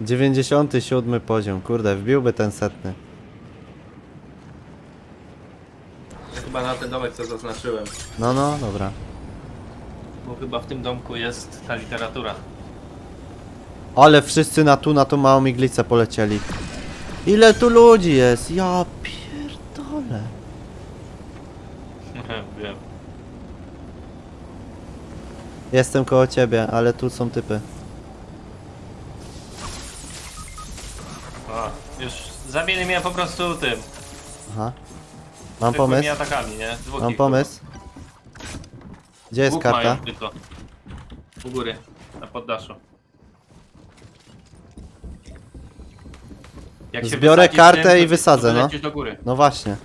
97 poziom, kurde, wbiłby ten setny. Chyba na ten domek co zaznaczyłem. No, no, dobra. Bo chyba w tym domku jest ta literatura. Ale wszyscy na tu, na tą małą iglicę polecieli. Ile tu ludzi jest? Ja pierdolę. Wiem. Jestem koło ciebie, ale tu są typy. A, już zabili mnie po prostu tym. Aha. Mam zwykłymi pomysł? atakami, nie? Mam pomysł? Gdzie jest karta? tylko. U góry, na poddaszu. Jak się Zbiorę wysadzisz kartę tym, to- i wysadzę, no. lecisz do góry. No właśnie.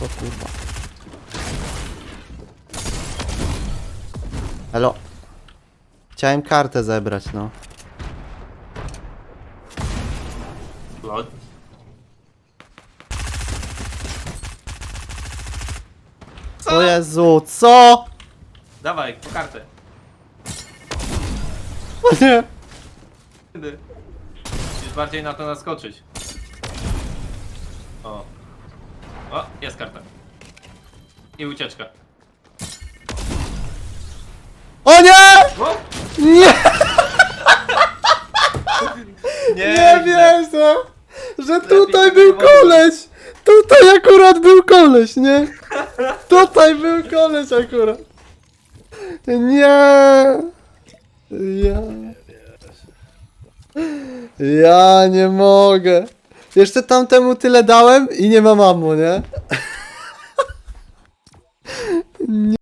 O kurwa. Elo. Chciałem kartę zebrać, no. Lol. O Jezu, co? Dawaj, po kartę. Nie. Musisz bardziej na to naskoczyć. O. O, jest karta. I ucieczka. O nie! O! Nie! Nie, Nie wierzę! Że tutaj był koleś! Tutaj akurat był koleś, nie? Tutaj był koleś akurat. Nie! Ja... Ja nie mogę. Jeszcze tamtemu tyle dałem i nie mam ammo, nie?